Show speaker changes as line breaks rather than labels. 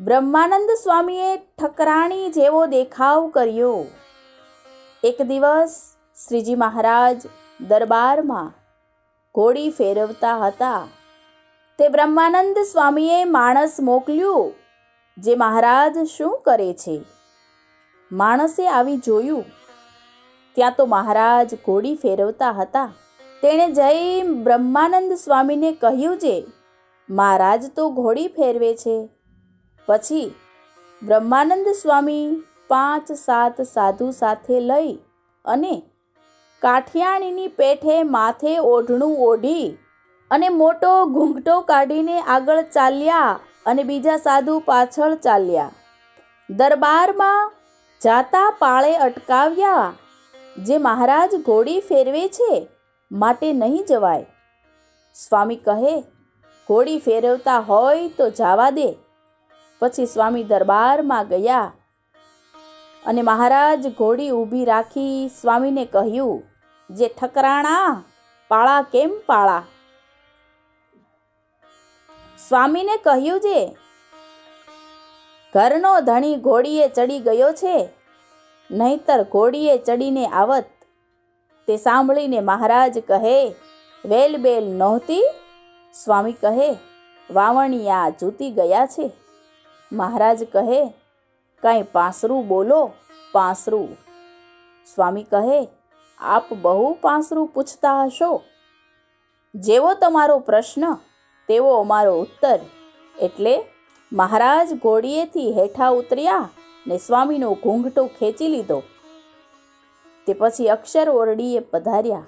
બ્રહ્માનંદ સ્વામીએ ઠકરાણી જેવો દેખાવ કર્યો. એક દિવસ શ્રીજી મહારાજ દરબારમાં ઘોડી ફેરવતા હતા. તે બ્રહ્માનંદ સ્વામીએ માણસ મોકલ્યું, જે મહારાજ શું કરે છે? માણસે આવી જોયું. ત્યાં તો મહારાજ ઘોડી ફેરવતા હતા. તેણે જઈ બ્રહ્માનંદ સ્વામીને કહ્યું જે, મહારાજ તો ઘોડી ફેરવે છે. પછી બ્રહ્માનંદ સ્વામી પાંચ સાત સાધુ સાથે લઈ અને કાઠિયાણીની પેઠે માથે ઓઢણું ઓઢી અને મોટો ઘૂંઘટો કાઢીને આગળ ચાલ્યા અને બીજા સાધુ પાછળ ચાલ્યા. દરબારમાં જાતા પાળે અટકાવ્યા, જે મહારાજ ઘોડી ફેરવે છે, માટે નહીં જવાય. સ્વામી કહે, ઘોડી ફેરવતા હોય તો જવા દે પછી સ્વામી દરબારમાં ગયા અને મહારાજ ઘોડી ઊભી રાખી સ્વામીને કહ્યું, જે ઠકરાણા, પાળા કેમ પાળા? સ્વામીને કહ્યું જે, ઘરનો ધણી ઘોડીએ ચડી ગયો છે, નહીતર ઘોડીએ ચડીને આવત. તે સાંભળીને મહારાજ કહે, વેલ બેલ નહોતી? સ્વામી કહે, વાવણિયા જૂતી ગયા છે. મહારાજ કહે, કાંઈ પાંસરું બોલો, પાંસરું. સ્વામી કહે, આપ બહુ પાંસરું પૂછતા હશો. જેવો તમારો પ્રશ્ન, તેવો અમારો ઉત્તર. એટલે મહારાજ ઘોડીએથી હેઠા ઉતર્યા ને સ્વામીનો ઘૂંઘટો ખેંચી લીધો. તે પછી અક્ષર ઓરડીએ પધાર્યા.